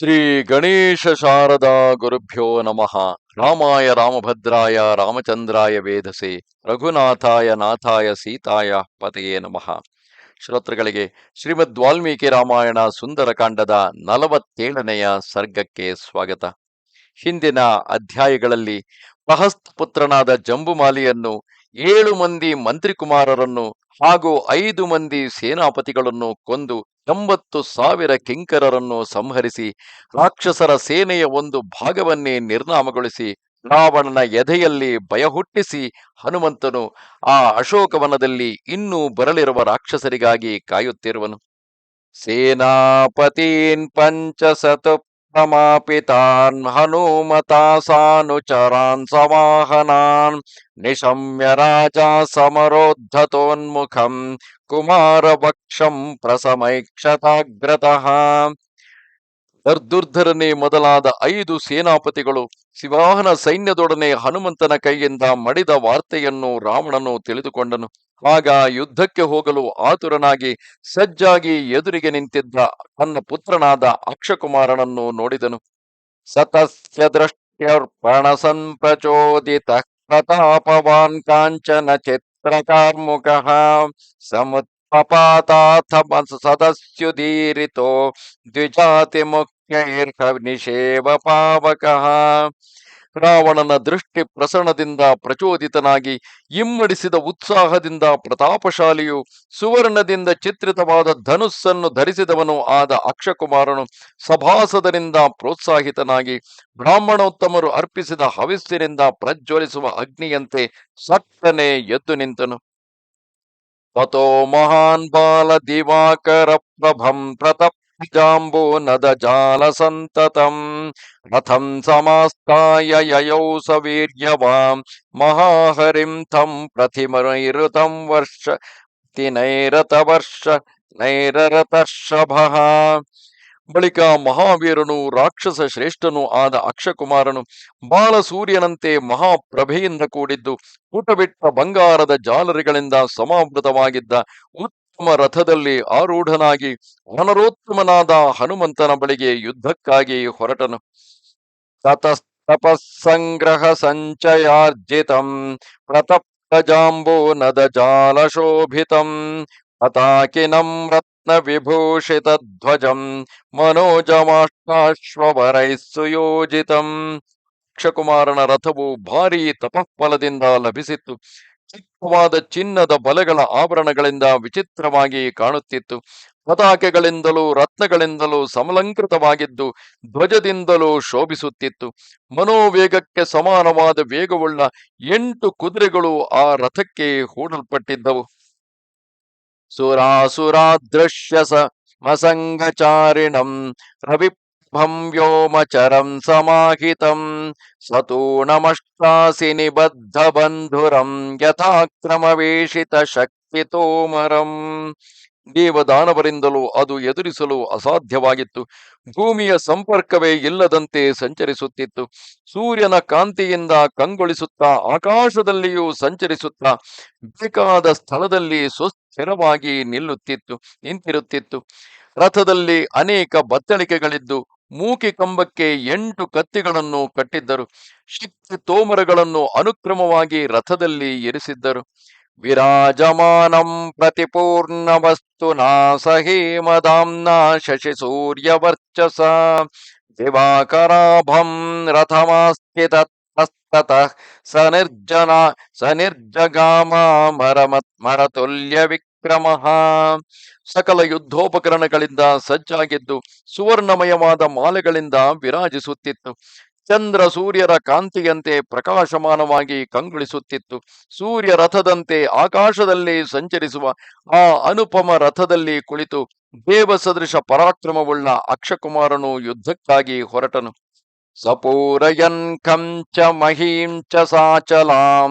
ಶ್ರೀ ಗಣೇಶ ಶಾರದಾ ಗುರುಭ್ಯೋ ನಮಃ. ರಾಮಾಯ ರಾಮಭದ್ರಾಯ ರಾಮಚಂದ್ರಾಯ ವೇದಸೆ ರಘುನಾಥಾಯ ನಾಥಾಯ ಸೀತಾಯ ಪತೆಯೇ ನಮಃ. ಶ್ರೋತೃಗಳಿಗೆ ಶ್ರೀಮದ್ ವಾಲ್ಮೀಕಿ ರಾಮಾಯಣ ಸುಂದರಕಾಂಡದ ನಲವತ್ತೇಳನೆಯ ಸರ್ಗಕ್ಕೆ ಸ್ವಾಗತ. ಹಿಂದಿನ ಅಧ್ಯಾಯಗಳಲ್ಲಿ ಪ್ರಹಸ್ತ್ ಪುತ್ರನಾದ ಜಂಬುಮಾಲಿಯನ್ನು ಏಳು ಮಂದಿ ಮಂತ್ರಿಕುಮಾರರನ್ನು ಹಾಗೂ ಐದು ಮಂದಿ ಸೇನಾಪತಿಗಳನ್ನು ಕೊಂದು ಎಂಬತ್ತು ಸಾವಿರ ಕಿಂಕರರನ್ನು ಸಂಹರಿಸಿ ರಾಕ್ಷಸರ ಸೇನೆಯ ಒಂದು ಭಾಗವನ್ನೇ ನಿರ್ನಾಮಗೊಳಿಸಿ ರಾವಣನ ಎದೆಯಲ್ಲಿ ಭಯ ಹುಟ್ಟಿಸಿ ಹನುಮಂತನು ಆ ಅಶೋಕವನದಲ್ಲಿ ಇನ್ನೂ ಬರಲಿರುವ ರಾಕ್ಷಸರಿಗಾಗಿ ಕಾಯುತ್ತಿರುವನು. ಸೇನಾಪತೀನ್ ಪಂಚಸತ ಪ್ರಮಾಪಿತಾನ್ ಹನುಮತಾಸಾನುಚರಾನ್ ಸಮಾಹನಾನ್ ನಿಶಮ್ಯ ರಾಜ ಸಮರೋದ್ಧತೋನ್ಮುಖಂ ಕುಮಾರವಕ್ಷಂ ಪ್ರಸಮೈಕ್ಷತಾಗ್ರತಃ ದರ್ದುರ್ಧರನೇ ಮೊದಲಾದ ಐದು ಸೇನಾಪತಿಗಳು ಶಿವಾಹನ ಸೈನ್ಯದೊಡನೆ ಹನುಮಂತನ ಕೈಯಿಂದ ಮಡಿದ ವಾರ್ತೆಯನ್ನು ರಾವಣನು ತಿಳಿದುಕೊಂಡನು. ಆಗ ಯುದ್ಧಕ್ಕೆ ಹೋಗಲು ಆತುರನಾಗಿ ಸಜ್ಜಾಗಿ ಎದುರಿಗೆ ನಿಂತಿದ್ದ ತನ್ನ ಪುತ್ರನಾದ ಅಕ್ಷಕುಮಾರನನ್ನು ನೋಡಿದನು. ಸತಸ್ಯ ದೃಷ್ಟ್ಯರ್ಪಣ ಸಂಪ್ರಚೋದಿತ ಪ್ರತಾಪವಾನ್ ಕಾಂಚನ ಚಿತ್ರಕಾರ್ಮುಕ ಸಮತ್ಪಪಾತಾಥ ಸದಸ್ಯುದೀರಿತೋ ದ್ವಿಜಾತಿ ಮುಖ್ಯೈರ್ಹ ನಿಷೇವ ಪಾವಕಃ. ರಾವಣನ ದೃಷ್ಟಿ ಪ್ರಸರಣದಿಂದ ಪ್ರಚೋದಿತನಾಗಿ ಇಮ್ಮಡಿಸಿದ ಉತ್ಸಾಹದಿಂದ ಪ್ರತಾಪಶಾಲಿಯು ಸುವರ್ಣದಿಂದ ಚಿತ್ರಿತವಾದ ಧನುಸ್ಸನ್ನು ಧರಿಸಿದವನು ಆದ ಅಕ್ಷಕುಮಾರನು ಸಭಾಸದರಿಂದ ಪ್ರೋತ್ಸಾಹಿತನಾಗಿ ಬ್ರಾಹ್ಮಣೋತ್ತಮರು ಅರ್ಪಿಸಿದ ಹವಿಸ್ಸಿನಿಂದ ಪ್ರಜ್ವಲಿಸುವ ಅಗ್ನಿಯಂತೆ ಸಟ್ಟನೆ ಎದ್ದು ನಿಂತನು. ತಥೋ ಮಹಾನ್ ಬಾಲ ದಿವಾಕರ ಪ್ರಭಂ ಪ್ರತಪ್ ಜಾಂಬೋ ನದ ಜಾಲ ಸಂತತಂ. ರಥಂ ಸಮಸ್ತಾಯ ಯಯೌ ಸವೀರ್ಯವಾಂ. ಮಹಾಹರಿಂ ತಂ ಪ್ರತಿಮೈರುತಂ ವರ್ಷ. ತಿನೈರತ ವರ್ಷ. ನೈರರತರ್ಷಭಃ ಬಳಿಕ ಮಹಾವೀರನು, ರಾಕ್ಷಸ ಶ್ರೇಷ್ಠನು ಆದ ಅಕ್ಷಕುಮಾರನು ಬಾಲಸೂರ್ಯನಂತೆ ಮಹಾಪ್ರಭೆಯಿಂದ ಕೂಡಿದ್ದು ಪುಟಬಿಟ್ಟ ಬಂಗಾರದ ಜಾಲರಿಗಳಿಂದ ಸಮಾವೃತವಾಗಿದ್ದ ಉತ್ತಮ ರಥದಲ್ಲಿ ಆರೂಢನಾಗಿ ವನರೋತ್ತಮನಾದ ಹನುಮಂತನ ಬಳಿಗೆ ಯುದ್ಧಕ್ಕಾಗಿ ಹೊರಟನು. ತತಸ್ತಪಸ್ಸಂಗ್ರಹ ಸಂಚಯಾರ್ಜಿತಂ ಪ್ರತಪ್ತಜಾಂಬೋ ನದ ಜಾಲಶೋಭಿತಂ ಪತಾಕಿನಂ ರತ್ನ ವಿಭೂಷಿತ ಧ್ವಜಂ ಮನೋಜಮಾಷ್ಟಾಶ್ವರೈಃ ಸುಯೋಜಿತಂ ಅಕ್ಷಕುಮಾರನ ರಥವು ಭಾರೀ ತಪಃಫಲದಿಂದ ಲಭಿಸಿತ್ತು. ಚಿಕ್ಕವಾದ ಚಿನ್ನದ ಬಲೆಗಳ ಆಭರಣಗಳಿಂದ ವಿಚಿತ್ರವಾಗಿ ಕಾಣುತ್ತಿತ್ತು. ಪತಾಕೆಗಳಿಂದಲೂ ರತ್ನಗಳಿಂದಲೂ ಸಮಲಂಕೃತವಾಗಿದ್ದು ಧ್ವಜದಿಂದಲೂ ಶೋಭಿಸುತ್ತಿತ್ತು. ಮನೋವೇಗಕ್ಕೆ ಸಮಾನವಾದ ವೇಗವುಳ್ಳ ಎಂಟು ಕುದುರೆಗಳು ಆ ರಥಕ್ಕೆ ಹೂಡಲ್ಪಟ್ಟಿದ್ದವು. ಸುರಾಸುರಾದೃಶ್ಯ ಸ ಮಸಂಗಚಾರಿಣಂ ರವಿಭಂ ಸತೂಣಮಷ್ಟಾಸಿ ನಿಬದ್ಧ ಬಂಧುರಂ ಯಥಾಕ್ರಮವೇಶಿತ ಶಕ್ತಿ ತೋಮರಂ ದೇವದಾನವರಿಂದಲೂ ಅದು ಎದುರಿಸಲು ಅಸಾಧ್ಯವಾಗಿತ್ತು ಭೂಮಿಯ ಸಂಪರ್ಕವೇ ಇಲ್ಲದಂತೆ ಸಂಚರಿಸುತ್ತಿತ್ತು ಸೂರ್ಯನ ಕಾಂತಿಯಿಂದ ಕಂಗೊಳಿಸುತ್ತಾ ಆಕಾಶದಲ್ಲಿಯೂ ಸಂಚರಿಸುತ್ತಾ ಬೇಕಾದ ಸ್ಥಳದಲ್ಲಿ ಸುಸ್ಥಿರವಾಗಿ ನಿಲ್ಲುತ್ತಿತ್ತು ನಿಂತಿರುತ್ತಿತ್ತು ರಥದಲ್ಲಿ ಅನೇಕ ಬತ್ತಳಿಕೆಗಳಿದ್ದು ಮೂಕಿ ಕಂಬಕ್ಕೆ ಎಂಟು ಕತ್ತಿಗಳನ್ನು ಕಟ್ಟಿದ್ದರು. ಶಕ್ತಿ ತೋಮರಗಳನ್ನು ಅನುಕ್ರಮವಾಗಿ ರಥದಲ್ಲಿ ಇರಿಸಿದ್ದರು. ವಿರಾಜಮಾನಂ ಪ್ರತಿಪೂರ್ಣ ವಸ್ತು ನಾಸಹೇಮದಾಂನ ಶಶಿ ಸೂರ್ಯ ವರ್ಚಸ. ದಿವಾಕರಾಭಂ ರಥಮಾಸ್ಥಿತ ಸ ನಿರ್ಜನ ಸ ನಿರ್ಜಗಾಮ ಮರಮತ್ ಮರತುಲ್ಯ ವಿಕ್ರಮಃ ಸಕಲ ಯುದ್ಧೋಪಕರಣಗಳಿಂದ ಸಜ್ಜಾಗಿದ್ದು, ಸುವರ್ಣಮಯವಾದ ಮಾಲೆಗಳಿಂದ ವಿರಾಜಿಸುತ್ತಿತ್ತು. ಚಂದ್ರ ಸೂರ್ಯರ ಕಾಂತಿಯಂತೆ ಪ್ರಕಾಶಮಾನವಾಗಿ ಕಂಗೊಳಿಸುತ್ತಿತ್ತು. ಸೂರ್ಯ ರಥದಂತೆ ಆಕಾಶದಲ್ಲಿ ಸಂಚರಿಸುವ ಆ ಅನುಪಮ ರಥದಲ್ಲಿ ಕುಳಿತು ದೇವ ಸದೃಶ ಪರಾಕ್ರಮವುಳ್ಳ ಅಕ್ಷಕುಮಾರನು ಯುದ್ಧಕ್ಕಾಗಿ ಹೊರಟನು. ಸಪೂರಯನ್ ಕಂಚ ಮಹೀಂ ಚ ಸಾಚಲಾಂ.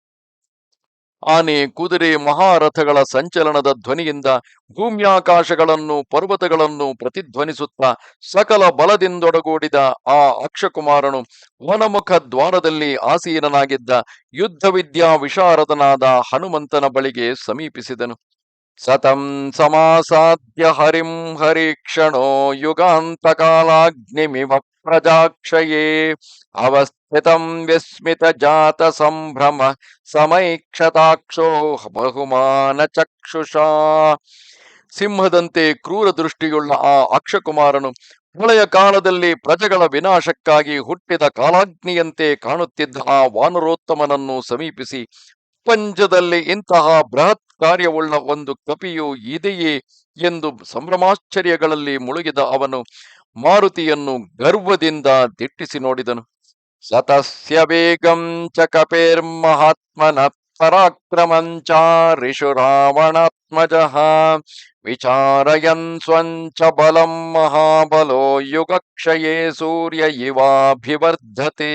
ಆನೆ, ಕುದುರೆ, ಮಹಾರಥಗಳ ಸಂಚಲನದ ಧ್ವನಿಯಿಂದ ಭೂಮ್ಯಾಕಾಶಗಳನ್ನು, ಪರ್ವತಗಳನ್ನು ಪ್ರತಿಧ್ವನಿಸುತ್ತಾ ಸಕಲ ಬಲದಿಂದೊಡಗೂಡಿದ ಆ ಅಕ್ಷಕುಮಾರನು ವನಮುಖ ದ್ವಾರದಲ್ಲಿ ಆಸೀನನಾಗಿದ್ದ ಯುದ್ಧ ವಿದ್ಯಾ ವಿಶಾರದನಾದ ಹನುಮಂತನ ಬಳಿಗೆ ಸಮೀಪಿಸಿದನು. ಸತಂ ಸಮಾಸಾಧ್ಯ ಹರಿಂ ಹರಿಕ್ಷಣೋ ಯುಗಾಂತಕಾಲಾಗ್ನಿಮಿವ ಪ್ರಜಾಕ್ಷಯೇ ಅವಸ್ಥಿತಂ ಜಾತ ಸಂಭ್ರಮ ಸಮೈಕ್ಷತಾಕ್ಷೋ ಬಹುಮಾನ ಚಕ್ಷುಷಾ ಸಿಂಹದಂತೆ ಕ್ರೂರ ದೃಷ್ಟಿಯುಳ್ಳ ಆ ಅಕ್ಷಕುಮಾರನು ಪ್ರಳಯ ಕಾಲದಲ್ಲಿ ಪ್ರಜೆಗಳ ವಿನಾಶಕ್ಕಾಗಿ ಹುಟ್ಟಿದ ಕಾಲಾಗ್ನಿಯಂತೆ ಕಾಣುತ್ತಿದ್ದ ಆ ವಾನರೋತ್ತಮನನ್ನು ಸಮೀಪಿಸಿ ಪಂಜದಲ್ಲಿ ಇಂತಹ ಬೃಹತ್ ಕಾರ್ಯವುಳ್ಳ ಒಂದು ಕಪಿಯು ಇದೆಯೇ ಎಂದು ಸಂಭ್ರಮಾಶ್ಚರ್ಯಗಳಲ್ಲಿ ಮುಳುಗಿದ ಅವನು ಮಾರುತಿಯನ್ನು ಗರ್ವದಿಂದ ದಿಟ್ಟಿಸಿ ನೋಡಿದನು. ಸತಸ್ಯ ವೇಗಂ ಚ ಕಪೇರ್ಮಹಾತ್ಮನ ಪರಾಕ್ರಮಂಚಾರಿಷು ರಾವಣಾತ್ಮಜ ವಿಚಾರಯನ್ ಸ್ವಂಚ ಬಲಂ ಮಹಾಬಲೋ ಯುಗಕ್ಷಯೇ ಸೂರ್ಯ ಇವಾಭಿವರ್ಧತೆ.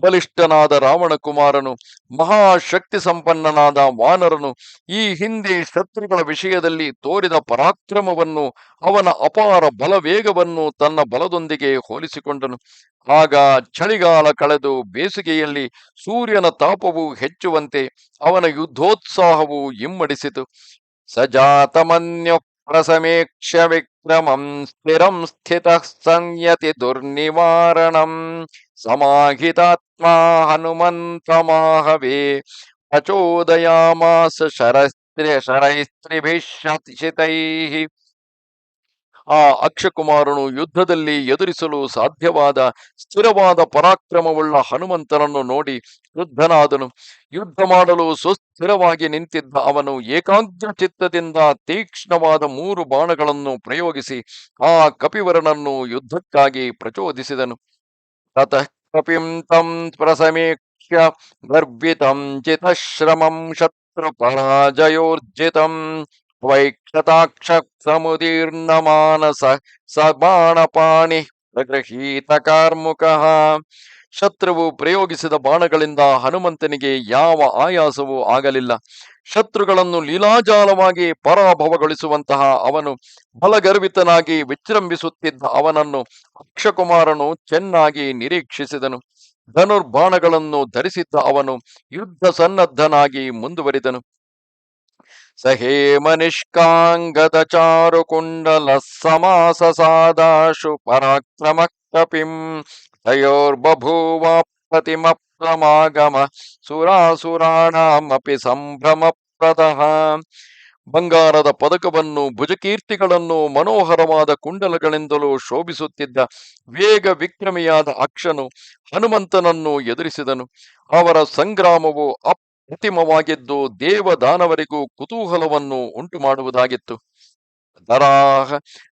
ಬಲಿಷ್ಠನಾದ ರಾವಣ ಕುಮಾರನು ಮಹಾಶಕ್ತಿ ಸಂಪನ್ನನಾದ ವಾನರನು ಈ ಹಿಂದೆ ಶತ್ರುಗಳ ವಿಷಯದಲ್ಲಿ ತೋರಿದ ಪರಾಕ್ರಮವನ್ನು, ಅವನ ಅಪಾರ ಬಲವೇಗವನ್ನು ತನ್ನ ಬಲದೊಂದಿಗೆ ಹೋಲಿಸಿಕೊಂಡನು. ಆಗ ಚಳಿಗಾಲ ಕಳೆದು ಬೇಸಿಗೆಯಲ್ಲಿ ಸೂರ್ಯನ ತಾಪವು ಹೆಚ್ಚುವಂತೆ ಅವನ ಯುದ್ಧೋತ್ಸಾಹವು ಇಮ್ಮಡಿಸಿತು. ಸಜಾತಮನ್ಯು ಪ್ರಸಮೇಕ್ಷ ವಿಕ್ರಮಂ ಸ್ಥಿರಂ ಸ್ಥಿತ ಸಂಯತಿ ದುರ್ನಿವಾರಣಂ ಸಮಾಹಿತಾತ್ಮ ಹನುಮಂತಮಾಹವೇ ಪ್ರಚೋದಯಾಮಾಸ ಶರಸ್ತ್ರಿ ಶರೈಸ್ತ್ರಿಭಿಷಿತೈಃ ಆ ಅಕ್ಷಕುಮಾರನು ಯುದ್ಧದಲ್ಲಿ ಎದುರಿಸಲು ಸಾಧ್ಯವಾದ ಸ್ಥಿರವಾದ ಪರಾಕ್ರಮವುಳ್ಳ ಹನುಮಂತನನ್ನು ನೋಡಿ ಕ್ರುದ್ಧನಾದನು ಯುದ್ಧ ಮಾಡಲು ಸುಸ್ಥಿರವಾಗಿ ನಿಂತಿದ್ದ ಅವನು ಏಕಾಗ್ರ ಚಿತ್ತದಿಂದ ತೀಕ್ಷ್ಣವಾದ ಮೂರು ಬಾಣಗಳನ್ನು ಪ್ರಯೋಗಿಸಿ ಆ ಕಪಿವರನನ್ನು ಯುದ್ಧಕ್ಕಾಗಿ ಪ್ರಚೋದಿಸಿದನು. ತತಃ ಕಪಿಂ ತಂ ಪ್ರಸಮೇಕ್ಷ್ಯ ಗರ್ಭಿತಂ ಚಿತಶ್ರಮಂ ಶತ್ರು ಪರಾಜಯೋರ್ಜಿತಂ ವೈಕ್ಷತಾಕ್ಷ ಸ ಬಾಣಪಾಣಿ ಪ್ರಗೃಹೀತ ಕಾರ್ಮುಕಃ. ಶತ್ರುವು ಪ್ರಯೋಗಿಸಿದ ಬಾಣಗಳಿಂದ ಹನುಮಂತನಿಗೆ ಯಾವ ಆಯಾಸವೂ ಆಗಲಿಲ್ಲ. ಶತ್ರುಗಳನ್ನು ಲೀಲಾಜಾಲವಾಗಿ ಪರಾಭವಗೊಳಿಸುವಂತಹ ಅವನು ಬಲಗರ್ವಿತನಾಗಿ ವಿಜೃಂಭಿಸುತ್ತಿದ್ದ ಅವನನ್ನು ಅಕ್ಷಕುಮಾರನು ಚೆನ್ನಾಗಿ ನಿರೀಕ್ಷಿಸಿದನು. ಧನುರ್ಬಾಣಗಳನ್ನು ಧರಿಸಿದ್ದ ಅವನು ಯುದ್ಧ ಸನ್ನದ್ಧನಾಗಿ ಮುಂದುವರಿದನು. ಪರಾಕ್ರಮ ಕಪಿಂ ತಯೋರ್ಬಭೂವ ಪ್ರತಿಮ ಪ್ರಮಾಗಮ ಸುರಾಸುರಾಣಾಮಪಿ ಸಂಭ್ರಮಪ್ರದಃ. ಬಂಗಾರದ ಪದಕವನ್ನು ಭುಜಕೀರ್ತಿಗಳನ್ನು ಮನೋಹರವಾದ ಕುಂಡಲಗಳಿಂದಲೂ ಶೋಭಿಸುತ್ತಿದ್ದ ವೇಗ ವಿಕ್ರಮಿಯಾದ ಅಕ್ಷನು ಹನುಮಂತನನ್ನು ಎದುರಿಸಿದನು. ಅವರ ಸಂಗ್ರಾಮವು ಅಪ್ರತಿಮವಾಗಿದ್ದು ದೇವದಾನವರಿಗೂ ಕುತೂಹಲವನ್ನು ಉಂಟು ಮಾಡುವುದಾಗಿತ್ತು ದರಾಹ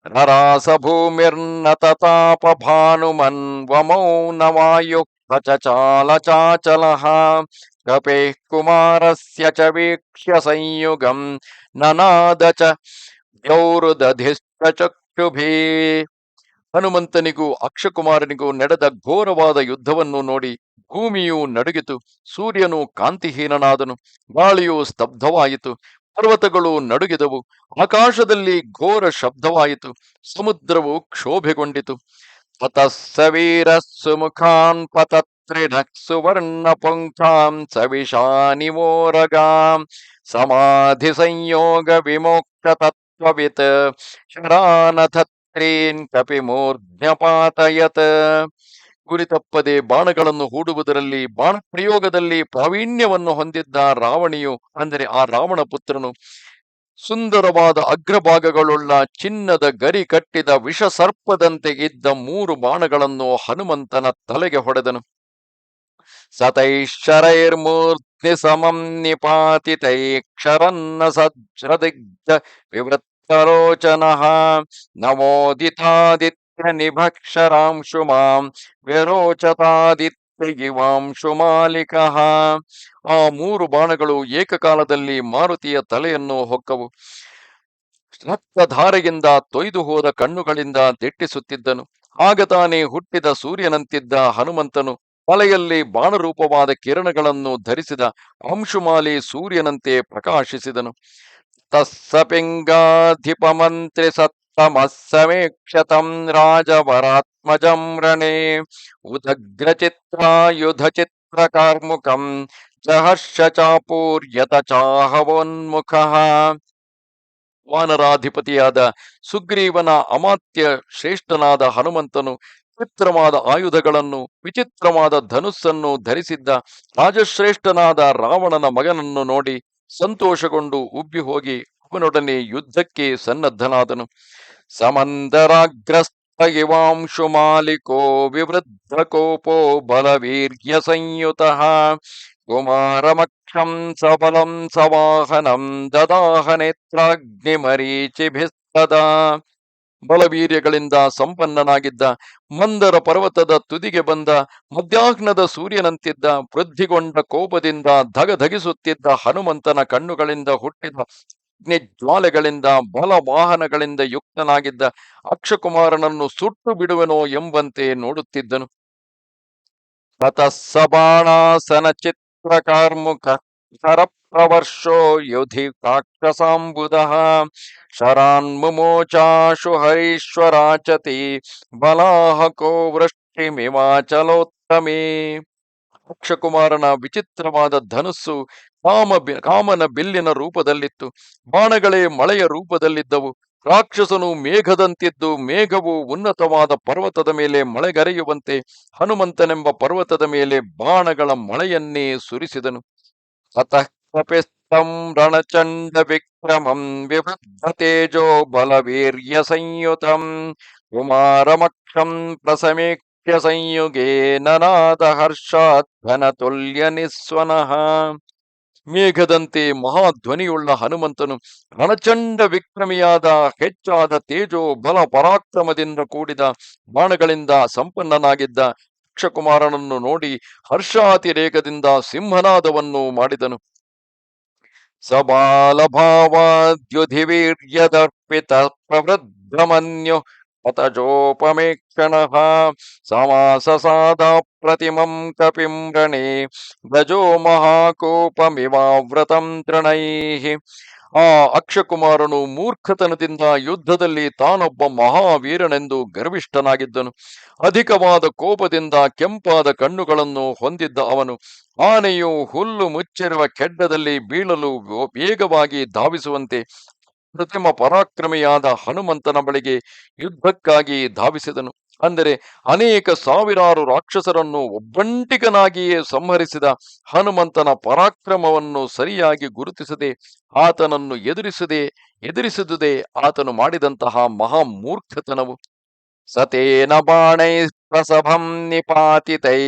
ರರಾಸ ಭೂಮಿರ್ನ ತತಾಪ ಭಾನುಮನ್ವಮೌನವಾಯು ಚಾಲ ಚಾಚಲಃ ಕಪೇ ಕುಮಾರಸ್ಯ ಚ ವೀಕ್ಷ್ಯ ಸಂಯುಗಂ ನನಾದ ಚ ಚಕ್ಷುಭಿ. ಹನುಮಂತನಿಗೂ ಅಕ್ಷಕುಮಾರನಿಗೂ ನಡೆದ ಘೋರವಾದ ಯುದ್ಧವನ್ನು ನೋಡಿ ಭೂಮಿಯು ನಡುಗಿತು, ಸೂರ್ಯನು ಕಾಂತಿಹೀನನಾದನು, ಗಾಳಿಯು ಸ್ತಬ್ಧವಾಯಿತು, ಪರ್ವತಗಳು ನಡುಗಿದವು, ಆಕಾಶದಲ್ಲಿ ಘೋರ ಶಬ್ದವಾಯಿತು, ಸಮುದ್ರವು ಕ್ಷೋಭೆಗೊಂಡಿತು. ಪತಸ್ಸವೀರ ಸುಮುಖಾನ್ ಪತತ್ರಿನಕ್ ಸುವರ್ಣ ಪುಂಖಾಂ ಸವಿಷಾನಿಮೋರಗಾಂ ಸಮಾಧಿ ಸಂಯೋಗ ವಿಮೋಕ್ತ ತತ್ವವಿತ್ ಶರಾನಥತ್ರೀನ್ ಕಪಿಮೂರ್ಧ್ಯಪಾತಯತ್ ಗುರಿ ತಪ್ಪದೆ ಬಾಣಗಳನ್ನು ಹೂಡುವುದರಲ್ಲಿ ಬಾಣ ಪ್ರಯೋಗದಲ್ಲಿ ಪ್ರಾವೀಣ್ಯವನ್ನು ಹೊಂದಿದ್ದ ರಾವಣಿಯು, ಅಂದರೆ ಆ ರಾವಣ ಪುತ್ರನು, ಸುಂದರವಾದ ಅಗ್ರಭಾಗಗಳುಳ್ಳ ಚಿನ್ನದ ಗರಿ ಕಟ್ಟಿದ ವಿಷ ಸರ್ಪದಂತೆ ಇದ್ದ ಮೂರು ಬಾಣಗಳನ್ನು ಹನುಮಂತನ ತಲೆಗೆ ಹೊಡೆದನು. ಸತೈಶ್ಚರೈರ್ಮೂರ್ತಿ ಸಮಂ ನಿಪಾತಿತೈಕ್ಷರನ್ನ ಸಜ್ರದಿಗ್ಧ ವಿವೃತ್ತರೋಚನಃ ನಮೋದಿತಾದಿತ್ಯ ನಿಭಕ್ಷರಾಂಶು ಮಾಂ ವಿರೋಚತಾದಿತ್ಯ ಮಾಲಿಕ ಆ ಮೂರು ಬಾಣಗಳು ಏಕಕಾಲದಲ್ಲಿ ಮಾರುತಿಯ ತಲೆಯನ್ನು ಹೊಕ್ಕವು. ರಕ್ತಧಾರೆಯಿಂದ ತೊಯ್ದು ಹೋದ ಕಣ್ಣುಗಳಿಂದ ದಿಟ್ಟಿಸುತ್ತಿದ್ದನು. ಆಗ ತಾನೇ ಹುಟ್ಟಿದ ಸೂರ್ಯನಂತಿದ್ದ ಹನುಮಂತನು ತಲೆಯಲ್ಲಿ ಬಾಣರೂಪವಾದ ಕಿರಣಗಳನ್ನು ಧರಿಸಿದ ಅಂಶುಮಾಲಿ ಸೂರ್ಯನಂತೆ ಪ್ರಕಾಶಿಸಿದನು. ತಸ್ಸಪಿಂಗಾಧಿಪಮಂತ್ರಿ ಸತ್ತಮಃ ಸಮೀಕ್ಷತಂ ರಾಜವರಾತ್ಮಜಂ रणे। ಚಿತ್ರಕಾರ್ಮುಕಂ ಜಹರ್ಷ ಚಾಪೂರ್ಯತ ಚಾಹವೋನ್ಮುಖ ವಾನರಾಧಿಪತಿಯಾದ ಸುಗ್ರೀವನ ಅಮಾತ್ಯ ಶ್ರೇಷ್ಠನಾದ ಹನುಮಂತನು ಚಿತ್ರವಾದ ಆಯುಧಗಳನ್ನು ವಿಚಿತ್ರವಾದ ಧನುಸ್ಸನ್ನು ಧರಿಸಿದ್ದ ರಾಜಶ್ರೇಷ್ಠನಾದ ರಾವಣನ ಮಗನನ್ನು ನೋಡಿ ಸಂತೋಷಗೊಂಡು ಉಬ್ಬಿ ಹೋಗಿ ಅವನೊಡನೆ ಯುದ್ಧಕ್ಕೆ ಸನ್ನದ್ಧನಾದನು. ಮಾಲಿಕೋ ವಿವೃದ್ಧ ಕೋಪೋ ಬಲವೀರ್ಯ ಸಂಯುತಃ ಕುಮಾರಮಕ್ಷಂ ಸಬಲಂ ಸವಾಹನಂ ದದಾಹ ನೇತ್ರಾಗ್ನಿಮರೀಚಿಭಿಸ್ತದಾ ಬಲವೀರ್ಯಗಳಿಂದ ಸಂಪನ್ನನಾಗಿದ್ದ ಮಂದರ ಪರ್ವತದ ತುದಿಗೆ ಬಂದ ಮಧ್ಯಾಹ್ನದ ಸೂರ್ಯನಂತಿದ್ದ ವೃದ್ಧಿಗೊಂಡ ಕೋಪದಿಂದ ಧಗಧಗಿಸುತ್ತಿದ್ದ ಹನುಮಂತನ ಕಣ್ಣುಗಳಿಂದ ಹುಟ್ಟಿದ ಅಗ್ನಿಜ್ವಾಲೆಗಳಿಂದ ಬಲ ವಾಹನಗಳಿಂದ ಯುಕ್ತನಾಗಿದ್ದ ಅಕ್ಷಕುಮಾರನನ್ನು ಸುಟ್ಟು ಬಿಡುವೆನೋ ಎಂಬಂತೆ ನೋಡುತ್ತಿದ್ದನು. ಸಬಾಣಾಸನ ಚಿತ್ರ ಕಾರ್ಮುಖ ಶರಪ್ರವರ್ಷೋ ಯುಧಿ ಕಾಕ್ಷಸಾಂಬುಧ ಶರಾನ್ಮುಮೋಚಾಶು ಹರೀಶ್ವರಾಚತಿ ಬಲಾಹಕೋ ವೃಷ್ಟಿಮಿವಾಚಲೋತ್ತಮೇ ಅಕ್ಷಕುಮಾರನ ವಿಚಿತ್ರವಾದ ಧನುಸ್ಸು ಕಾಮ ಕಾಮನ ಬಿಲ್ಲಿನ ರೂಪದಲ್ಲಿತ್ತು. ಬಾಣಗಳೇ ಮಳೆಯ ರೂಪದಲ್ಲಿದ್ದವು. ರಾಕ್ಷಸನು ಮೇಘದಂತಿದ್ದು ಮೇಘವು ಉನ್ನತವಾದ ಪರ್ವತದ ಮೇಲೆ ಮಳೆಗರೆಯುವಂತೆ ಹನುಮಂತನೆಂಬ ಪರ್ವತದ ಮೇಲೆ ಬಾಣಗಳ ಮಳೆಯನ್ನೇ ಸುರಿಸಿದನು. ಅತಃ ರಣಚಂಡ ವಿಕ್ರಮಂ ವಿವೃದ್ಧ ತೇಜೋ ಬಲವೀರ್ಯ ಸಂಯುತಂ ಕುಮಾರಮಕ್ಷಂ ಪ್ರಸಮೇಕ್ಷ್ಯ ಸಂಯುಗೇ ನನಾದ ಹರ್ಷಾತ್ ಘನತುಲ್ಯ ನಿಸ್ವನಃ. ಮೇಘದಂತೆ ಮಹಾಧ್ವನಿಯುಳ್ಳ ಹನುಮಂತನು ರಣಚಂಡ ವಿಕ್ರಮಿಯಾದ ಹೆಚ್ಚಾದ ತೇಜೋ ಬಲ ಪರಾಕ್ರಮದಿಂದ ಕೂಡಿದ ಬಾಣಗಳಿಂದ ಸಂಪನ್ನನಾಗಿದ್ದ ಅಕ್ಷಕುಮಾರನನ್ನು ನೋಡಿ ಹರ್ಷಾತಿರೇಕದಿಂದ ಸಿಂಹನಾದವನ್ನು ಮಾಡಿದನು. ಸಬಾಲಭಾವಾದ್ಯುಧಿವೀರ್ಯದರ್ಪಿತ ಪ್ರವೃದ್ಧಮನ್ಯು ಪತಜೋಪಮೇಕ್ಷಣ ಸಮಾಸಸಾದ ಪ್ರತಿಮಂ ಕಪಿಂ ರಣೇ ಭಜೋ ತೃಣೈಃ ಆ ಅಕ್ಷಕುಮಾರನು ಮೂರ್ಖತನದಿಂದ ಯುದ್ಧದಲ್ಲಿ ತಾನೊಬ್ಬ ಮಹಾವೀರನೆಂದು ಗರ್ವಿಷ್ಠನಾಗಿದ್ದನು. ಅಧಿಕವಾದ ಕೋಪದಿಂದ ಕೆಂಪಾದ ಕಣ್ಣುಗಳನ್ನು ಹೊಂದಿದ್ದ ಅವನು, ಆನೆಯು ಹುಲ್ಲು ಮುಚ್ಚಿರುವ ಕೆಡ್ಡದಲ್ಲಿ ಬೀಳಲು ವೇಗವಾಗಿ ಧಾವಿಸುವಂತೆ ಪ್ರತಿಮ ಪರಾಕ್ರಮಿಯಾದ ಹನುಮಂತನ ಬಳಿಗೆ ಯುದ್ಧಕ್ಕಾಗಿ ಧಾವಿಸಿದನು. ಅಂದರೆ ಅನೇಕ ಸಾವಿರಾರು ರಾಕ್ಷಸರನ್ನು ಒಬ್ಬಂಟಿಗನಾಗಿಯೇ ಸಂಹರಿಸಿದ ಹನುಮಂತನ ಪರಾಕ್ರಮವನ್ನು ಸರಿಯಾಗಿ ಗುರುತಿಸದೆ ಆತನನ್ನು ಎದುರಿಸದೆ, ಎದುರಿಸಿದುದೇ ಆತನು ಮಾಡಿದಂತಹ ಮಹಾ ಮೂರ್ಖತನವು ಸತೇನ ಬಾಣೈ ಪ್ರಸಭಂ ನಿಪಾತಿತೈ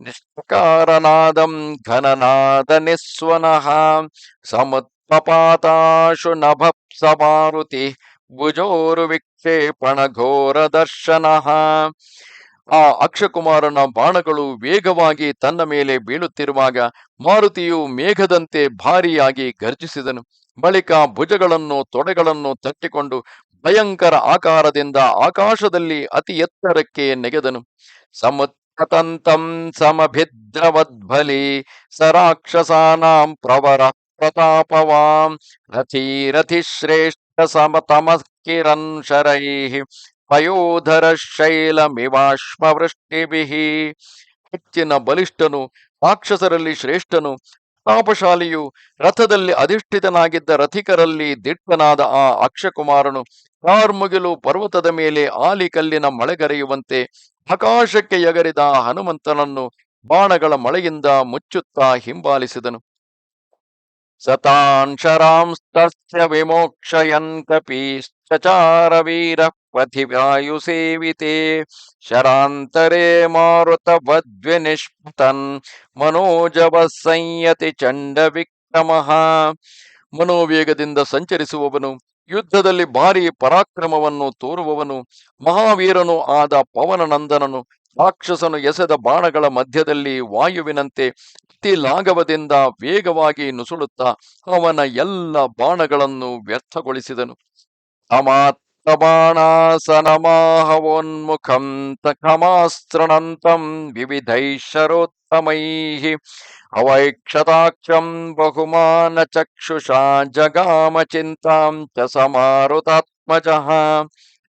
ನಿಷ್ಕಾರನಾದಂ ಘನನಾದ ನಿಸ್ವನಃ ಸಮತ್ಪಪಾತಾಶು ನಭಪ್ಸ ಮಾರುತಿ ಭುಜೋರು ದರ್ಶನಃ. ಆ ಅಕ್ಷಕುಮಾರನ ಬಾಣಗಳು ವೇಗವಾಗಿ ತನ್ನ ಮೇಲೆ ಬೀಳುತ್ತಿರುವಾಗ ಮಾರುತಿಯು ಮೇಘದಂತೆ ಭಾರಿಯಾಗಿ ಗರ್ಜಿಸಿದನು. ಬಳಿಕ ಭುಜಗಳನ್ನು ತೊಡೆಗಳನ್ನು ತಟ್ಟಿಕೊಂಡು ಭಯಂಕರ ಆಕಾರದಿಂದ ಆಕಾಶದಲ್ಲಿ ಅತಿ ಎತ್ತರಕ್ಕೆ ನೆಗೆದನು. ಸಮುತ್ಪತಂತಂ ಸಮಭಿದ್ರವದ್ಭಲಿ ಸರಾಕ್ಷಸಾನಾಂ ಪ್ರವರ ಪ್ರತಾಪವಾಂ ರಥೀರಥಿ ಶ್ರೇಷ್ಠ ಸಮತಮ ಕಿರನ್ ಶರೈಃ ಪಯೋಧರ ಶೈಲಮಿವಾಶ್ಮವೃಷ್ಟಿಭಿಃ ಹೆಚ್ಚಿನ ಬಲಿಷ್ಠನು, ರಾಕ್ಷಸರಲ್ಲಿ ಶ್ರೇಷ್ಠನು ಪ್ರತಾಪಶಾಲಿಯು ರಥದಲ್ಲಿ ಅಧಿಷ್ಠಿತನಾಗಿದ್ದ ರಥಿಕರಲ್ಲಿ ದಿಟ್ಟನಾದ ಆ ಅಕ್ಷಕುಮಾರನು ಕಾರ್ಮುಗಿಲು ಪರ್ವತದ ಮೇಲೆ ಆಲಿಕಲ್ಲಿನ ಮಳೆಗರೆಯುವಂತೆ ಆಕಾಶಕ್ಕೆ ಎಗರಿದ ಹನುಮಂತನನ್ನು ಬಾಣಗಳ ಮಳೆಯಿಂದ ಮುಚ್ಚುತ್ತಾ ಹಿಂಬಾಲಿಸಿದನು. ಪಥಿವಾಯು ಸೇವಿತೆ ಶರಾಂತರೇ ಮಾರುತ ವದ್ವಿ ನಿಷ್ಪತನ್ ಮನೋಜವ ಸಂಯತಿ ಚಂಡ ವಿಕ್ರಮಃ ಮನೋವೇಗದಿಂದ ಸಂಚರಿಸುವವನು, ಯುದ್ಧದಲ್ಲಿ ಭಾರಿ ಪರಾಕ್ರಮವನ್ನು ತೋರುವವನು, ಮಹಾವೀರನು ಆದ ಪವನನಂದನನು ರಾಕ್ಷಸನು ಎಸೆದ ಬಾಣಗಳ ಮಧ್ಯದಲ್ಲಿ ವಾಯುವಿನಂತೆ ಅತಿ ಲಾಘವದಿಂದ ವೇಗವಾಗಿ ನುಸುಳುತ್ತಾ ಅವನ ಎಲ್ಲ ಬಾಣಗಳನ್ನು ವ್ಯರ್ಥಗೊಳಿಸಿದನು. ಅಮಾತ್ರ ತಕಮಾಸ್ತ್ರಣಂತಂ ವಿವಿಧೈ ವಿವಿಧೈಃ ಶರೋತ್ತಮೈಃ ಅವೈಕ್ಷತಾಕ್ಷಂ ಬಹುಮಾನ ಚಕ್ಷುಷಾ ಜಗಾಮ ಚಿಂತಾಂ ಚ ಸಮಾರುತಾತ್ಮಜಃ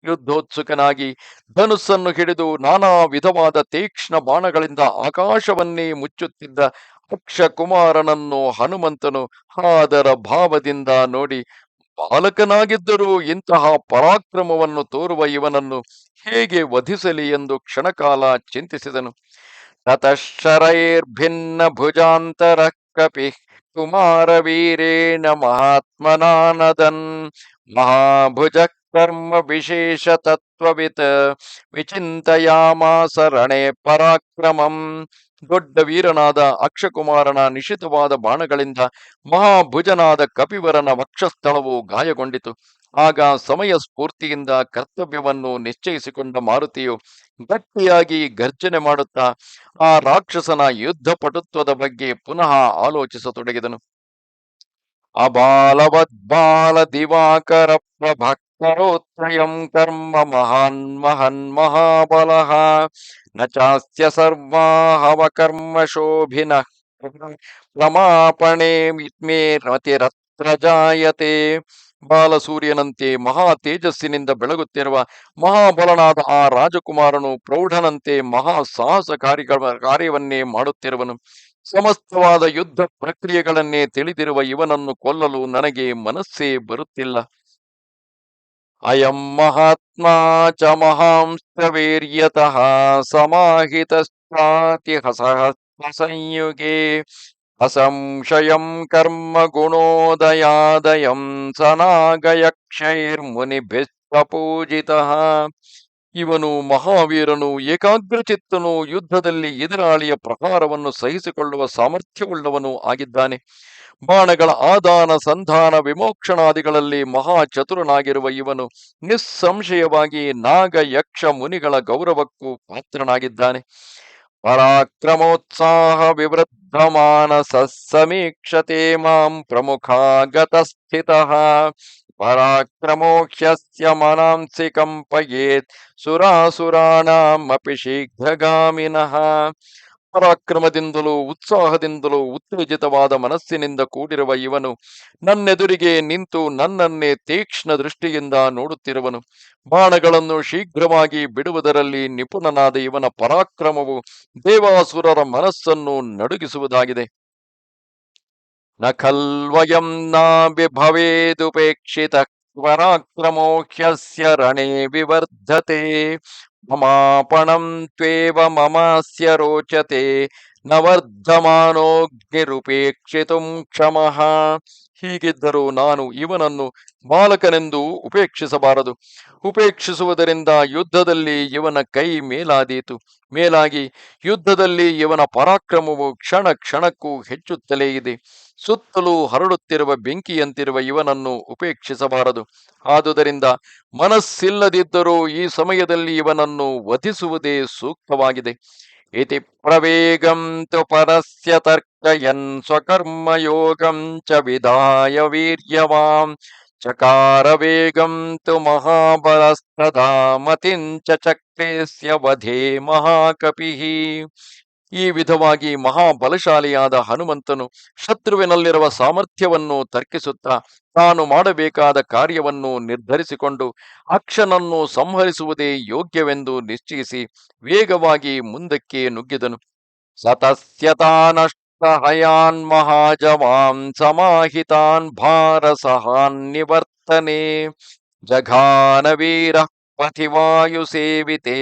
ಯುದ್ಧೋತ್ಸುಕನಾಗಿ ಧನುಸ್ಸನ್ನು ಹಿಡಿದು ನಾನಾ ವಿಧವಾದ ತೀಕ್ಷ್ಣ ಬಾಣಗಳಿಂದ ಆಕಾಶವನ್ನೇ ಮುಚ್ಚುತ್ತಿದ್ದ ಅಕ್ಷಕುಮಾರನನ್ನು ಹನುಮಂತನು ಆದರ ಭಾವದಿಂದ ನೋಡಿ, ಬಾಲಕನಾಗಿದ್ದರೂ ಇಂತಹ ಪರಾಕ್ರಮವನ್ನು ತೋರುವ ಇವನನ್ನು ಹೇಗೆ ವಧಿಸಲಿ ಎಂದು ಕ್ಷಣಕಾಲ ಚಿಂತಿಸಿದನು. ತತಶ್ಚರೈರ್ಭಿನ್ನ ಭುಜಾಂತರ ಕಪಿ ಕುಮಾರ ವೀರೇಣ ಮಹಾತ್ಮನಾನದನ್ ಮಹಾಭುಜ ಕರ್ಮ ವಿಶೇಷ ತತ್ವವಿತ್ ವಿಚಿಂತಯಾಮಾಸ ರಣೆ ಪರಾಕ್ರಮಂ ದೊಡ್ಡ ವೀರನಾದ ಅಕ್ಷಕುಮಾರನ ನಿಶಿತವಾದ ಬಾಣಗಳಿಂದ ಮಹಾಭುಜನಾದ ಕಪಿವರನ ವಕ್ಷಸ್ಥಳವು ಗಾಯಗೊಂಡಿತು. ಆಗ ಸಮಯ ಸ್ಫೂರ್ತಿಯಿಂದ ಕರ್ತವ್ಯವನ್ನು ನಿಶ್ಚಯಿಸಿಕೊಂಡ ಮಾರುತಿಯು ಗಟ್ಟಿಯಾಗಿ ಗರ್ಜನೆ ಮಾಡುತ್ತಾ ಆ ರಾಕ್ಷಸನ ಯುದ್ಧ ಪಟುತ್ವದ ಬಗ್ಗೆ ಪುನಃ ಆಲೋಚಿಸತೊಡಗಿದನು. ಅಬಾಲವದ್ಬಾಲ ದಿವಾಕರ ಪ್ರಭಕ್ತರೋತ್ರಯಂ ಕರ್ಮ ಮಹಾನ್ನ ಚಾಸ್ಯ ಸರ್ವಾಹವ ಕರ್ಮ ಶೋಭಿನ ಪ್ರಮಾಪಣೆ ಮೇ ರತಿರತ್ರ ಜಾಯತೆ ಬಾಲಸೂರ್ಯನಂತೆ ಮಹಾ ತೇಜಸ್ಸಿನಿಂದ ಬೆಳಗುತ್ತಿರುವ ಮಹಾಬಲನಾದ ಆ ರಾಜಕುಮಾರನು ಪ್ರೌಢನಂತೆ ಮಹಾ ಸಾಹಸ ಕಾರ್ಯಗಳ ಕಾರ್ಯವನ್ನೇ ಮಾಡುತ್ತಿರುವನು. ಸಮಸ್ತವಾದ ಯುದ್ಧ ಪ್ರಕ್ರಿಯೆಗಳನ್ನೇ ತಿಳಿದಿರುವ ಇವನನ್ನು ಕೊಲ್ಲಲು ನನಗೆ ಮನಸ್ಸೇ ಬರುತ್ತಿಲ್ಲ. अयम महात्मा च महांश्चवीर्यतः समाहितश्चातिह सहस्रसंयुगे असंशयं कर्म गुणोदयादय सनागयक्षैर्मुनिभिः स्वपूजितः। ಇವನು ಮಹಾವೀರನು ಏಕಾಗ್ರಚಿತ್ತನು ಯುದ್ಧದಲ್ಲಿ ಎದುರಾಳಿಯ ಪ್ರಹಾರವನ್ನು ಸಹಿಸಿಕೊಳ್ಳುವ ಸಾಮರ್ಥ್ಯವುಳ್ಳವನು ಆಗಿದ್ದಾನೆ. ಬಾಣಗಳ ಆದಾನ, ಸಂಧಾನ, ವಿಮೋಕ್ಷಣಾದಿಗಳಲ್ಲಿ ಮಹಾ ಚತುರನಾಗಿರುವ ಇವನು ನಿಸ್ಸಂಶಯವಾಗಿ ನಾಗ, ಯಕ್ಷ, ಮುನಿಗಳ ಗೌರವಕ್ಕೂ ಪಾತ್ರನಾಗಿದ್ದಾನೆ. ಪರಾಕ್ರಮೋತ್ಸಾಹ ವಿವೃದ್ಧ ಮಾನಸ ಸಮೀಕ್ಷತೆ ಮಾಂ ಪ್ರಮುಖ ಸ್ಥಿತಃ ಪರಾಕ್ರಮೋ ಹ್ಯಸ್ಯ ಮನಾಂಸಿ ಕಂಪಯೇತ್ ಸುರಾಸುರಾಣಾಮಪಿ ಶೀಘ್ರಗಾಮಿನಃ ಪರಾಕ್ರಮದಿಂದಲೂ ಉತ್ಸಾಹದಿಂದಲೂ ಉತ್ತೇಜಿತವಾದ ಮನಸ್ಸಿನಿಂದ ಕೂಡಿರುವ ಇವನು. ನನ್ನೆದುರಿಗೆ ನಿಂತು ನನ್ನನ್ನೇ ತೀಕ್ಷ್ಣ ದೃಷ್ಟಿಯಿಂದ ನೋಡುತ್ತಿರುವನು. ಬಾಣಗಳನ್ನು ಶೀಘ್ರವಾಗಿ ಬಿಡುವುದರಲ್ಲಿ ನಿಪುಣನಾದ ಇವನ ಪರಾಕ್ರಮವು ದೇವಾಸುರರ ಮನಸ್ಸನ್ನು ನಡುಗಿಸುವುದಾಗಿದೆ. ನ ಖಲ್ವಯಂ ನಾಭಿಭವೇದುಪೇಕ್ಷಿತ ಪರಾಕ್ರಮೋ ಹ್ಯಸ್ಯ ರಣೇ ವಿವರ್ಧತೆ ಮಮಾಪಣಂ ತ್ವೇವ ಮಮಾಸ್ಯ ರೋಚತೆ ನ ವರ್ಧಮಾನೋಗ್ನಿರುಪೇಕ್ಷಿತುಂ ಕ್ಷಮಃ. ಹೀಗಿದ್ದರೂ ನಾನು ಇವನನ್ನು ಬಾಲಕನೆಂದು ಉಪೇಕ್ಷಿಸಬಾರದು. ಉಪೇಕ್ಷಿಸುವುದರಿಂದ ಯುದ್ಧದಲ್ಲಿ ಇವನ ಕೈ ಮೇಲಾದೀತು. ಮೇಲಾಗಿ ಯುದ್ಧದಲ್ಲಿ ಇವನ ಪರಾಕ್ರಮವು ಕ್ಷಣ ಕ್ಷಣಕ್ಕೂ ಹೆಚ್ಚುತ್ತಲೇ ಇದೆ. ಸುತ್ತಲೂ ಹರಡುತ್ತಿರುವ ಬೆಂಕಿಯಂತಿರುವ ಇವನನ್ನು ಉಪೇಕ್ಷಿಸಬಾರದು. ಆದುದರಿಂದ ಮನಸ್ಸಿಲ್ಲದಿದ್ದರೂ ಈ ಸಮಯದಲ್ಲಿ ಇವನನ್ನು ವಧಿಸುವುದೇ ಸೂಕ್ತವಾಗಿದೆ. ಇತಿ ಪ್ರವೇಗಂ ತು ಪರಸ್ಯ ತರ್ಕಯನ್ ಸ್ವಕರ್ಮಯೋಗಂ ಚ ವಿಧಾಯ ವೀರ್ಯವಾಂ ಚಕಾರ ವೇಗಂ ತು ಮಹಾಬಲಸ್ತದಾ ಮತಿಂಚ ಚಕ್ರೇಸ್ಯ ವಧೇ ಮಹಾಕಪಿಃ. ಈ ವಿಧವಾಗಿ ಮಹಾಬಲಶಾಲಿಯಾದ ಹನುಮಂತನು ಶತ್ರುವಿನಲ್ಲಿರುವ ಸಾಮರ್ಥ್ಯವನ್ನು ತರ್ಕಿಸುತ್ತಾ ತಾನು ಮಾಡಬೇಕಾದ ಕಾರ್ಯವನ್ನು ನಿರ್ಧರಿಸಿಕೊಂಡು ಅಕ್ಷನನ್ನು ಸಂಹರಿಸುವುದೇ ಯೋಗ್ಯವೆಂದು ನಿಶ್ಚಯಿಸಿ ವೇಗವಾಗಿ ಮುಂದಕ್ಕೆ ನುಗ್ಗಿದನು. ಸತಸ್ಯತಾನಷ್ಟಹಯಾನ್ ಮಹಾಜವಾಂ ಸಮಾಹಿತಾನ್ ಭಾರಸಹಾನ್ ನಿವರ್ತನೆ ಜಘಾನ ವೀರ ಸೇವಿತೆ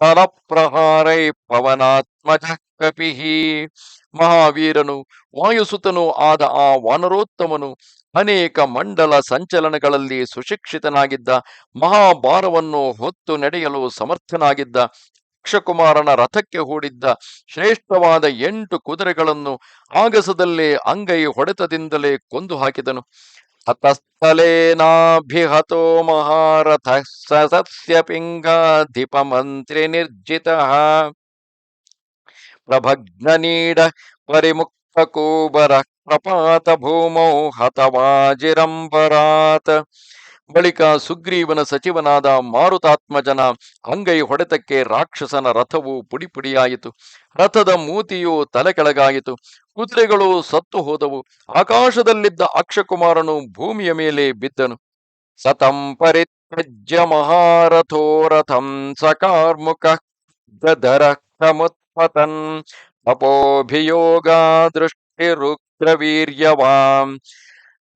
ತಲಪ್ರಹಾರೈ ಪವನಾತ್ಮಜ ಕಪಿಹಿ ಮಹಾವೀರನು ವಾಯುಸುತನು ಆದ ಆ ವಾನರೋತ್ತಮನು, ಅನೇಕ ಮಂಡಲ ಸಂಚಲನಗಳಲ್ಲಿ ಸುಶಿಕ್ಷಿತನಾಗಿದ್ದ, ಮಹಾಭಾರವನ್ನು ಹೊತ್ತು ನಡೆಯಲು ಸಮರ್ಥನಾಗಿದ್ದ ಅಕ್ಷಕುಮಾರನ ರಥಕ್ಕೆ ಹೂಡಿದ್ದ ಶ್ರೇಷ್ಠವಾದ ಎಂಟು ಕುದುರೆಗಳನ್ನು ಆಗಸದಲ್ಲೇ ಅಂಗೈ ಹೊಡೆತದಿಂದಲೇ ಕೊಂದು ಹಾಕಿದನು. ಹತಸ್ಥಲೇನಾಭಿಹತೋ ಮಹಾರಥ ಸಸ್ಯ ಪಿಂಗಾಧಿಪಮಂತ್ರಿ ನಿರ್ಜಿತ ಪ್ರಭಗ್ನನೀಡ ಪರಿಮುಕ್ತ ಕೂಬರ ಪ್ರಪಾತ ಭೂಮೌ ಹತವಾಜಿರಂಬರಾತ್ ಬಳಿಕ ಸುಗ್ರೀವನ ಸಚಿವನಾದ ಮಾರುತಾತ್ಮಜನ ಅಂಗೈ ಹೊಡೆತಕ್ಕೆ ರಾಕ್ಷಸನ ರಥವು ಪುಡಿಪುಡಿಯಾಯಿತು ರಥದ ಮೂತಿಯು ತಲೆ ಕೆಳಗಾಯಿತು. ಕುದುರೆಗಳು ಸತ್ತು ಹೋದವು. ಆಕಾಶದಲ್ಲಿದ್ದ ಅಕ್ಷಕುಮಾರನು ಭೂಮಿಯ ಮೇಲೆ ಬಿದ್ದನು. ಸತಂ ಪರಿತ್ಯಜ್ಯ ಮಹಾರಥೋ ರಥಂ ಅಪೋಭಿಯೋಗ ದೃಷ್ಟಿ ರುದ್ರವೀರ್ಯವಾಂ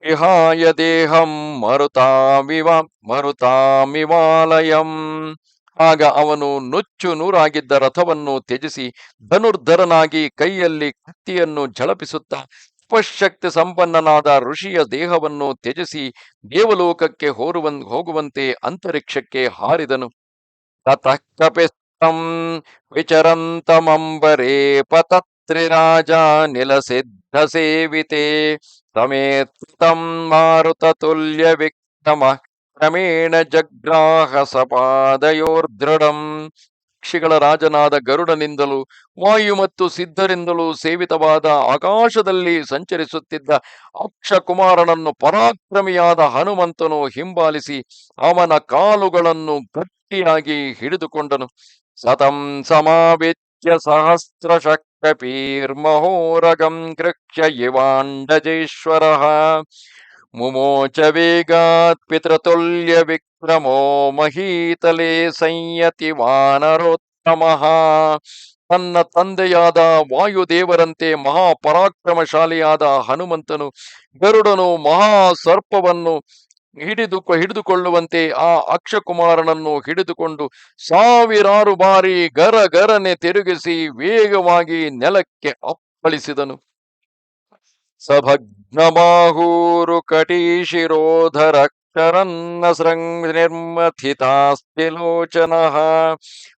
ವಿಹಾಯ ದೇಹಂ ಮರುತಾಮಿವ ಮರುತಾಮಿವಾಲಯಂ. ಆಗ ಅವನು ನುಚ್ಚು ನೂರಾಗಿದ್ದ ರಥವನ್ನು ತ್ಯಜಿಸಿ ಧನುರ್ಧರನಾಗಿ ಕೈಯಲ್ಲಿ ಕತ್ತಿಯನ್ನು ಝಳಪಿಸುತ್ತಾ ಸ್ಪಶಕ್ತಿ ಸಂಪನ್ನನಾದ ಋಷಿಯ ದೇಹವನ್ನು ತ್ಯಜಿಸಿ ದೇವಲೋಕಕ್ಕೆ ಹೋರುವನ್, ಹೋಗುವಂತೆ ಅಂತರಿಕ್ಷಕ್ಕೆ ಹಾರಿದನು. ತತಃಕಪಿಸ್ತಂ ವಿಚರಂತಮಂಬರೇ ಪತತ್ರಿರಾಜ ನಿಲಸಿದ್ಧ ಸೇವಿತೆ ಸಮೇತಂ ಮಾರುತ ತುಲ್ಯ ವಿಕ್ರಮ ಕ್ರಮೇಣ ಜಗ್ರಾಹ ಸಪಾದಯೋರ್ದೃಢಂ ಪಕ್ಷಿಗಳ ರಾಜನಾದ ಗರುಡನಿಂದಲೂ, ವಾಯು ಮತ್ತು ಸಿದ್ಧರಿಂದಲೂ ಸೇವಿತವಾದ ಆಕಾಶದಲ್ಲಿ ಸಂಚರಿಸುತ್ತಿದ್ದ ಅಕ್ಷಕುಮಾರನನ್ನು ಪರಾಕ್ರಮಿಯಾದ ಹನುಮಂತನು ಹಿಂಬಾಲಿಸಿ ಅವನ ಕಾಲುಗಳನ್ನು ಗಟ್ಟಿಯಾಗಿ ಹಿಡಿದುಕೊಂಡನು. ಸತಂ ಸಮಾವಿತ್ಯ ಸಹಸ್ರ ಶಕ್ತಪೀರ್ಮಹೋರಗಂ ಕೃಕ್ಷ ಇವಾಂಡಜೇಶ್ವರ. ಮುಮೋಚ ವೇಗಾತ್ ಪಿತೃತುಲ್ಯ ವಿಕ್ರಮೋ ಮಹೀತಲೆ ಸಂಯತಿ ವಾನರೋತ್ತಮ ತನ್ನ ತಂದೆಯಾದ ವಾಯುದೇವರಂತೆ ಮಹಾಪರಾಕ್ರಮಶಾಲಿಯಾದ ಹನುಮಂತನು ಗರುಡನು ಮಹಾ ಸರ್ಪವನ್ನು ಹಿಡಿದು ಹಿಡಿದುಕೊಳ್ಳುವಂತೆ ಆ ಅಕ್ಷಕುಮಾರನನ್ನು ಹಿಡಿದುಕೊಂಡು ಸಾವಿರಾರು ಬಾರಿ ಗರಗರನೆ ತಿರುಗಿಸಿ ವೇಗವಾಗಿ ನೆಲಕ್ಕೆ ಅಪ್ಪಳಿಸಿದನು. ಸಭಗ್ನಬಾಹೂರು ಕಟೀಶಿರೋಧರ ಶರನ್ನ ಸೃಂಗ್ ನಿರ್ಮಥಿತಾಸ್ತಿ ಲೋಚನಃ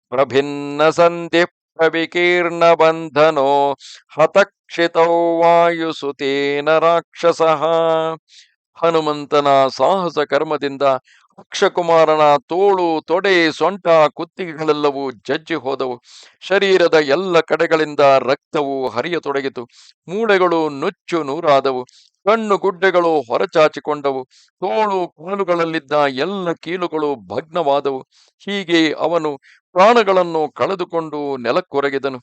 ಪ್ರಭಿನ್ನ ಸಂಧಿ ಪ್ರವಿಕೀರ್ಣ ಬಂಧನೋ ಹತಕ್ಷಿತೌ ವಾಯುಸುತೇನ ರಾಕ್ಷಸಃ ಹನುಮಂತನ ಸಾಹಸ ಕರ್ಮದಿಂದ ಅಕ್ಷಕುಮಾರನ ತೋಳು, ತೊಡೆ, ಸೊಂಟ, ಕುತ್ತಿಗೆಗಳೆಲ್ಲವೂ ಜಜ್ಜಿ ಹೋದವು. ಶರೀರದ ಎಲ್ಲ ಕಡೆಗಳಿಂದ ರಕ್ತವು ಹರಿಯತೊಡಗಿತು. ಮೂಳೆಗಳು ನುಚ್ಚು ನೂರಾದವು. ಕಣ್ಣು ಗುಡ್ಡೆಗಳು ಹೊರಚಾಚಿಕೊಂಡವು. ತೋಳು ಕಾಲುಗಳಲ್ಲಿದ್ದ ಎಲ್ಲ ಕೀಲುಗಳು ಭಗ್ನವಾದವು. ಹೀಗೆ ಅವನು ಪ್ರಾಣಗಳನ್ನು ಕಳೆದುಕೊಂಡು ನೆಲಕ್ಕೊರಗಿದನು.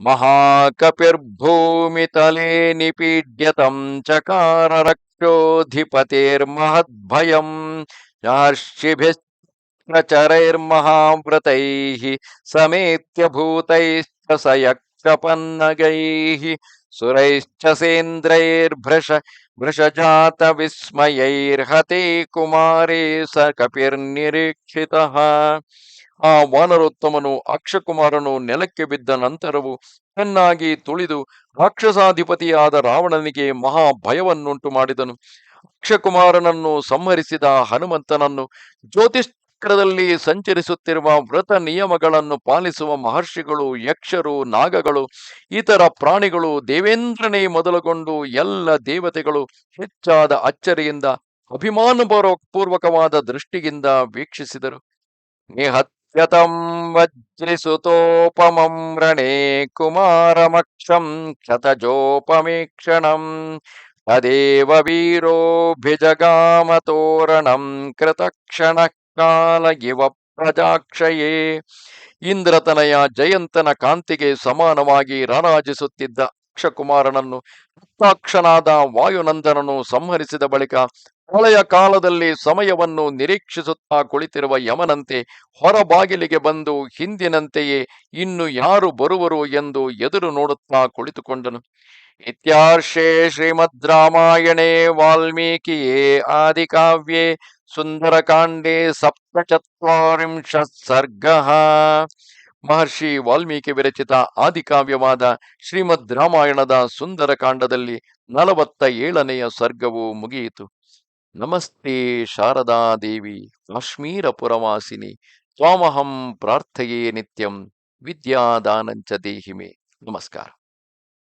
ಮಹಾಕಪಿರ್ಭೂಮಿತಲೆ ನಿಪೀಡ್ಯತಂ ಚಕಾರ विश्वोऽधिपतेर्महद्भयम् चार्षिभिश्चरैर्महाव्रतैः समेत्य भूतैश्च स यक्षपन्नगैः सुरैश्च सेन्द्रैर्भृश भृशजातविस्मयैर्हते कुमारे स कपिर्निरीक्षितः ಆ ವಾನರೋತ್ತಮನು ಅಕ್ಷಕುಮಾರನು ನೆಲಕ್ಕೆ ಬಿದ್ದ ನಂತರವು ಚೆನ್ನಾಗಿ ತುಳಿದು ರಾಕ್ಷಸಾಧಿಪತಿಯಾದ ರಾವಣನಿಗೆ ಮಹಾ ಭಯವನ್ನುಂಟು ಮಾಡಿದನು. ಅಕ್ಷಕುಮಾರನನ್ನು ಸಂಹರಿಸಿದ ಹನುಮಂತನನ್ನು ಜ್ಯೋತಿಷ್ಕರದಲ್ಲಿ ಸಂಚರಿಸುತ್ತಿರುವ ವ್ರತ ನಿಯಮಗಳನ್ನು ಪಾಲಿಸುವ ಮಹರ್ಷಿಗಳು, ಯಕ್ಷರು, ನಾಗಗಳು, ಇತರ ಪ್ರಾಣಿಗಳು, ದೇವೇಂದ್ರನೇ ಮೊದಲುಗೊಂಡು ಎಲ್ಲ ದೇವತೆಗಳು ಹೆಚ್ಚಾದ ಅಚ್ಚರಿಯಿಂದ, ಅಭಿಮಾನಪೂರ್ವಕವಾದ ದೃಷ್ಟಿಯಿಂದ ವೀಕ್ಷಿಸಿದರು. ನಿಹತ್ಯತಂ ವಜ್ರಿಸುತೋಪಮಂ ರಣೇ ಕುಮಾರಮಕ್ಷಂ ಕ್ಷತಜೋಪಮೀಕ್ಷಣಂ ತದೇವ ವೀರೋಭಿಜಗಾಮತೋರಣಂ ಕೃತಕ್ಷಣ ಕಾಲ ಇವ ಪ್ರಜಾಕ್ಷಯೇ ಇಂದ್ರತನಯ ಜಯಂತನ ಕಾಂತಿಗೆ ಸಮಾನವಾಗಿ ರಾರಾಜಿಸುತ್ತಿದ್ದ ಅಕ್ಷಕುಮಾರನನ್ನು ಹಸ್ತಾಕ್ಷನಾದ ವಾಯುನಂದನನು ಸಂಹರಿಸಿದ ಬಳಿಕ ಹಳೆಯ ಕಾಲದಲ್ಲಿ ಸಮಯವನ್ನು ನಿರೀಕ್ಷಿಸುತ್ತಾ ಕುಳಿತಿರುವ ಯಮನಂತೆ ಹೊರಬಾಗಿಲಿಗೆ ಬಂದು ಹಿಂದಿನಂತೆಯೇ ಇನ್ನು ಯಾರು ಬರುವರು ಎಂದು ಎದುರು ನೋಡುತ್ತಾ ಕುಳಿತುಕೊಂಡನು. ಇತ್ಯಾರ್ಷೇ ಶ್ರೀಮದ್ ರಾಮಾಯಣೇ ವಾಲ್ಮೀಕಿಯೇ ಆದಿಕಾವ್ಯೇ ಸುಂದರಕಾಂಡೇ ಸಪ್ತಚತ್ವರಿಂಶ ಸರ್ಗ ಮಹರ್ಷಿ ವಾಲ್ಮೀಕಿ ವಿರಚಿತ ಆದಿಕಾವ್ಯವಾದ ಶ್ರೀಮದ್ ರಾಮಾಯಣದ ಸುಂದರಕಾಂಡದಲ್ಲಿ ನಲವತ್ತ ಏಳನೆಯ ಸರ್ಗವು ಮುಗಿಯಿತು. ನಮಸ್ತೆ ಶಾರದಾ ದೇವಿ ಪುರವಾಸಿನಿ, ತ್ವಾಮಹಂ ಪ್ರಾರ್ಥಯೇ ನಿತ್ಯಂ, ವಿದ್ಯಾದಾನಂಚ ದೇಹಿಮೆ. ನಮಸ್ಕಾರ.